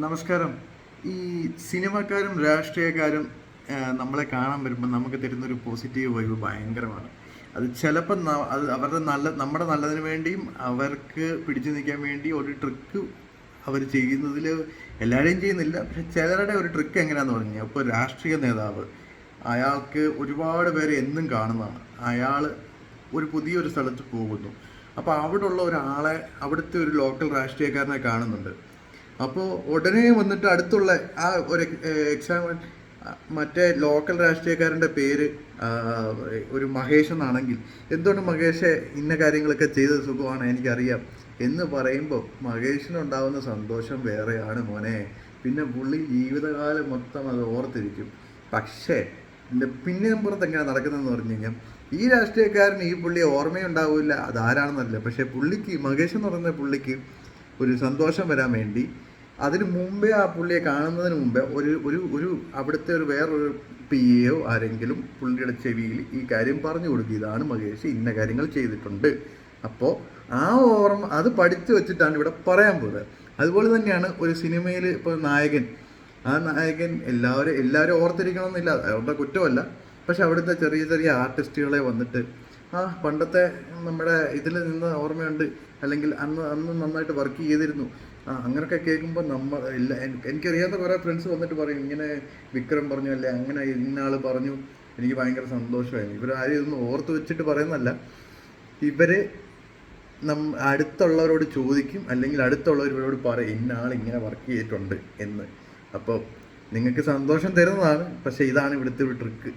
നമസ്കാരം. ഈ സിനിമക്കാരും രാഷ്ട്രീയക്കാരും നമ്മളെ കാണാൻ വരുമ്പോൾ നമുക്ക് തരുന്നൊരു പോസിറ്റീവ് വൈബ് ഭയങ്കരമാണ്. അത് ചിലപ്പോൾ അത് അവരുടെ നല്ല നമ്മുടെ നല്ലതിന് വേണ്ടിയും അവർക്ക് പിടിച്ചു നിൽക്കാൻ വേണ്ടി ഒരു ട്രിക്ക് അവർ ചെയ്യുന്നതിൽ എല്ലാവരെയും ചെയ്യുന്നില്ല. പക്ഷെ ചിലരുടെ ഒരു ട്രിക്ക് എങ്ങനെയാണെന്ന് പറഞ്ഞു അപ്പോൾ രാഷ്ട്രീയ നേതാവ് അയാൾക്ക് ഒരുപാട് പേര് എന്നും കാണുന്നതാണ്. അയാൾ ഒരു പുതിയൊരു സ്ഥലത്ത് പോകുന്നു. അപ്പോൾ അവിടെ ഉള്ള ഒരാളെ അവിടുത്തെ ഒരു ലോക്കൽ രാഷ്ട്രീയക്കാരനെ കാണുന്നുണ്ട്. അപ്പോൾ ഉടനെ വന്നിട്ട് അടുത്തുള്ള ആ ഒരു എക്സാമ്പിൾ മറ്റേ ലോക്കൽ രാഷ്ട്രീയക്കാരന്റെ പേര് ഒരു മഹേഷ് എന്നാണെങ്കിൽ എന്തുകൊണ്ട് മഹേഷ് ഇന്ന കാര്യങ്ങളൊക്കെ ചെയ്ത സുഖമാണ് എനിക്കറിയാം. എന്ന് പറയുമ്പോൾ മഹേഷിനുണ്ടാവുന്ന സന്തോഷം വേറെയാണ് മോനെ. പിന്നെ പുള്ളി ജീവിതകാലം മൊത്തം അത് ഓർത്തിരിക്കും. പക്ഷേ ഇതിന്റെ പിന്നെ പുറത്ത് എങ്ങനെ നടക്കുന്നതെന്ന് പറഞ്ഞു കഴിഞ്ഞാൽ ഈ രാഷ്ട്രീയക്കാരന് ഈ പുള്ളിയെ ഓർമ്മയുണ്ടാവില്ല. അതാരാണെന്നറിയില്ല. പക്ഷേ പുള്ളിക്ക് മഹേഷ് എന്ന് പറയുന്ന പുള്ളിക്ക് ഒരു സന്തോഷം വരാൻ വേണ്ടി അതിന് മുമ്പേ ആ പുള്ളിയെ കാണുന്നതിന് മുമ്പേ ഒരു ഒരു ഒരു അവിടുത്തെ ഒരു വേറൊരു പി എയോ ആരെങ്കിലും പുള്ളിയുടെ ചെവിയിൽ ഈ കാര്യം പറഞ്ഞു കൊടുക്കുക. ഇതാണ് മഹേഷ് ഇന്ന കാര്യങ്ങൾ ചെയ്തിട്ടുണ്ട്. അപ്പോൾ ആ ഓർമ്മ അത് പഠിച്ചു വെച്ചിട്ടാണ് ഇവിടെ പറയാൻ പോകുന്നത്. അതുപോലെ തന്നെയാണ് ഒരു സിനിമയിൽ ഇപ്പോൾ നായകൻ ആ നായകൻ എല്ലാവരും എല്ലാവരും ഓർത്തിരിക്കണമെന്നില്ല. അവരുടെ കുറ്റമല്ല. പക്ഷെ അവിടുത്തെ ചെറിയ ചെറിയ ആർട്ടിസ്റ്റുകളെ വന്നിട്ട് ആ പണ്ടത്തെ നമ്മുടെ ഇതിൽ നിന്ന് ഓർമ്മയുണ്ട്. അല്ലെങ്കിൽ അന്ന് അന്ന് നന്നായിട്ട് വർക്ക് ചെയ്തിരുന്നു. ആ അങ്ങനെയൊക്കെ കേൾക്കുമ്പോൾ നമ്മൾ ഇല്ല എനിക്കറിയാത്ത കുറേ ഫ്രണ്ട്സ് വന്നിട്ട് പറയും ഇങ്ങനെ വിക്രം പറഞ്ഞു അല്ലേ? അങ്ങനെ ഇന്നാൾ പറഞ്ഞു. എനിക്ക് ഭയങ്കര സന്തോഷമായിരുന്നു. ഇവർ ആരും ഇതൊന്നും ഓർത്ത് വെച്ചിട്ട് പറയുന്നല്ല ഇവർ നം അടുത്തുള്ളവരോട് ചോദിക്കും അല്ലെങ്കിൽ അടുത്തുള്ളവരോട് പറയും ഇന്നാൾ ഇങ്ങനെ വർക്ക് ചെയ്തിട്ടുണ്ട് എന്ന്. അപ്പോൾ നിങ്ങൾക്ക് സന്തോഷം തരുന്നതാണ് പക്ഷേ ഇതാണ് ഇവിടുത്തെ ഒരു ട്രിക്ക്